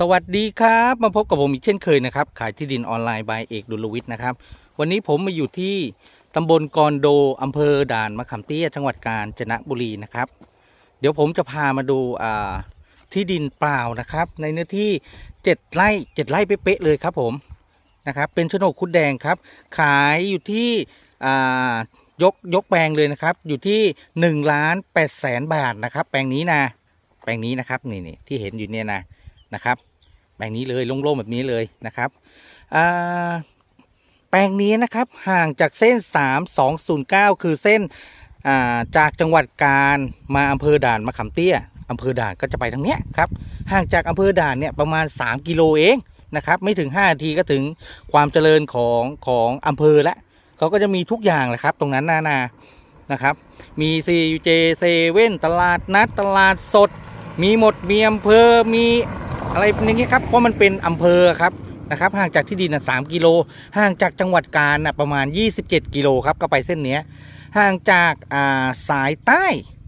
สวัสดีครับมาพบกับผมอีกเช่นเคยนะครับ ขายที่ดินออนไลน์บายเอกดุลวิทย์นะครับ วันนี้ผมมาอยู่ที่ตำบลกอนโดอำเภอด่านมะขามเตี้ยจังหวัดกาญจนบุรีนะครับ เดี๋ยวผมจะพามาดูที่ดินเปล่านะครับ ในเนื้อที่ 7 ไร่7ไร่เป๊ะเลยครับผมนะครับ เป็นโฉนดคุดแดงครับ ขายอยู่ที่ยกยกแปลงเลยนะครับ อยู่ที่1ล้าน8แสนบาทนะครับ แปลงนี้นะแปลงนี้นะครับนี่นี่ที่เห็นอยู่เนี่ยนะ นะครับ แปลงนี้เลยโล่งๆแบบนี้เลยนะครับแปลงนี้นะครับห่างจากเส้น 3209 คือเส้นาจากจังหวัดกาญมาอำเภอด่านมะขามเตี้ยอำเภอด่านก็จะไปทางเนี้ยครับห่างจากอำเภอด่านเนี่ยประมาณ 3 กิโลเองนะครับไม่ถึง5นาทีก็ถึงความเจริญของของอำเภอละเขาก็จะมีทุกอย่างแหละครับ ตรงนั้นนานานะครับมี CJ เซเว่นตลาดนัดตลาดสด มีหมดมีอำเภอมี อะไรอย่างเงี้ยครับเพราะมันเป็นอำเภอครับนะครับห่างจากที่ดินสามกิโลห่างจากจังหวัดกาญนะประมาณ 27 กิโลครับก็ไปเส้นเนี้ยห่างจากาสายใต้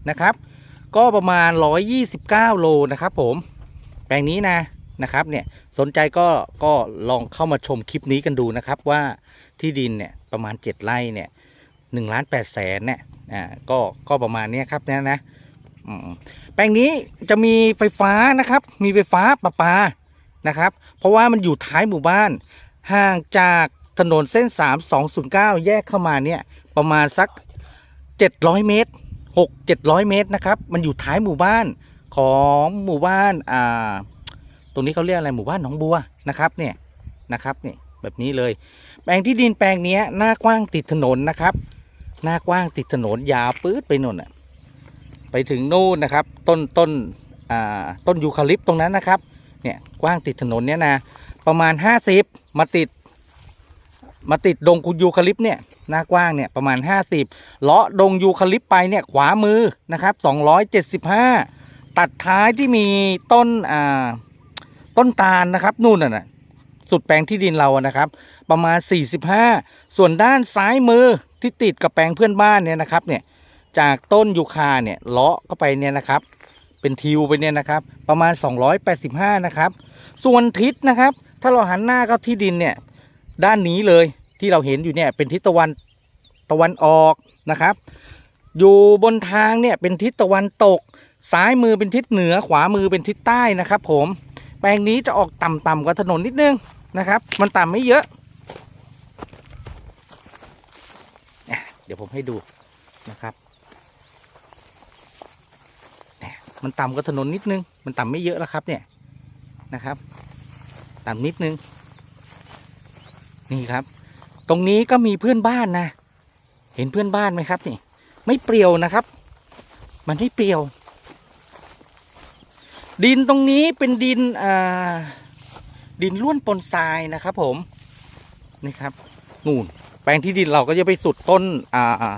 นะครับ ก็ประมาณ 129 โลนะครับ ผมแปลงนี้นะนะครับเนี่ยสนใจก็ก็ลองเข้ามาชมคลิปนี้กันดูนะครับว่าที่ดินเนี่ยประมาณ 7 ไร่เนี่ยหนึ่งล้านแปดแสนเนี่ยอ่าก็ก็ประมาณเนี้ยครับเนี่ยนะ แปลงนี้จะมีไฟฟ้านะครับ มีไฟฟ้าประปานะครับ เพราะว่ามันอยู่ท้ายหมู่บ้าน ห่างจากถนนเส้น 3209 แยกเข้ามาเนี่ยประมาณสัก 700 เมตร 6 700 เมตรนะครับ มันอยู่ท้ายหมู่บ้านของหมู่บ้านอ่าตรงนี้เขาเรียกอะไรหมู่บ้านหนองบัวนะครับเนี่ยนะครับเนี่ยแบบนี้เลย แปลงที่ดินแปลงนี้หน้ากว้างติดถนนนะครับ หน้ากว้างติดถนนยาวปื๊ดไปนนน่ะ ถึงนู่นนะครับ ต้นต้นอ่าต้นยูคาลิปต์ตรงนั้นนะครับเนี่ยกว้างติดถนนเนี่ยนะประมาณ 50 มาติด มาติดดงกุยูคาลิปต์เนี่ยหน้ากว้างเนี่ยประมาณ 50เลาะดงยูคาลิปต์ไปเนี่ยขวามือนะครับ 275 ตัดท้ายที่มีต้นอ่าต้นตาลนะครับนู่นน่ะสุดแปลงที่ดินเรานะครับ ประมาณ 45 ส่วนด้านซ้ายมือที่ติดกับแปลงเพื่อนบ้านเนี่ยนะครับเนี่ย จากต้นยูคาเนี่ยเลาะเข้าไปเนี่ยนะครับ เป็นทิวไปเนี่ยนะครับ ประมาณ 285 นะครับ ส่วนทิศนะครับ ถ้าเราหันหน้าเข้าที่ดินเนี่ยด้านนี้เลยที่เราเห็นอยู่เนี่ยเป็นทิศตะวันตะวันออกนะครับ อยู่บนทางเนี่ยเป็นทิศตะวันตก ซ้ายมือเป็นทิศเหนือขวามือเป็นทิศใต้นะครับ ผม แปลงนี้จะออกต่ำๆกว่าถนนนิดนึงนะครับ มันต่ำไม่เยอะอะเดี๋ยวผมให้ดูนะครับ มันต่ำกว่าถนนนิดนึง มันต่ำไม่เยอะแล้วครับเนี่ยนะครับ ต่ำนิดนึง นี่ครับ ตรงนี้ก็มีเพื่อนบ้านนะ เห็นเพื่อนบ้านไหมครับนี่ ไม่เปรียวนะครับ มันไม่เปรียว ดินตรงนี้เป็นดินอ่าดินล้วนปนทรายนะครับ ผม นี่ครับ นู่น แปลงที่ดินเราก็จะไปสุดต้น อ่า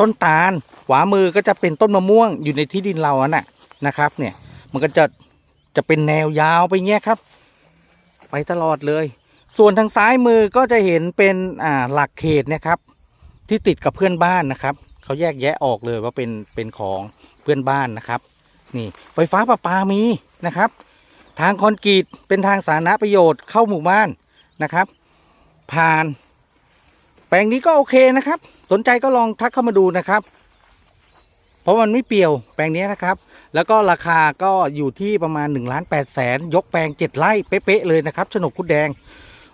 ต้นตาลขวามือก็จะเป็นต้นมะม่วงอยู่ในที่ดินเราอะน่ะนะครับ เนี่ย มันก็จะจะเป็นแนวยาวไปเงี้ยครับ ไปตลอดเลย ส่วนทางซ้ายมือก็จะเห็นเป็นอ่าหลักเขตนะครับ ที่ติดกับเพื่อนบ้านนะครับเขาแยกแยะออกเลยว่าเป็นเป็นของเพื่อนบ้านนะครับ นี่ไฟฟ้าประปามีนะครับ ทางคอนกรีตเป็นทางสาธารณประโยชน์เข้าหมู่บ้านนะครับ ผ่าน แปลงนี้ก็โอเคนะครับ สนใจก็ลองทักเข้ามาดูนะครับ เพราะมันไม่เปรียวแปลงนี้นะครับ แล้วก็ราคาก็อยู่ที่ประมาณ1ล้าน8แสนยกแปลง7ไร่เป๊ะๆเลยนะครับโฉนดคุดแดง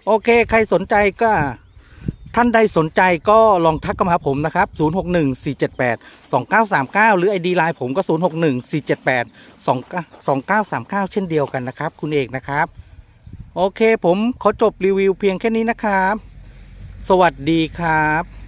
โอเค ใครสนใจก็ท่านใดสนใจก็ลองทักเข้ามาหาผมนะครับ 061 478 2939 หรือ ID ไลน์ผมก็ 061 478 2939 เช่นเดียวกันนะครับ คุณเอกนะครับ โอเคผมขอจบรีวิวเพียงแค่นี้นะครับ สวัสดีครับ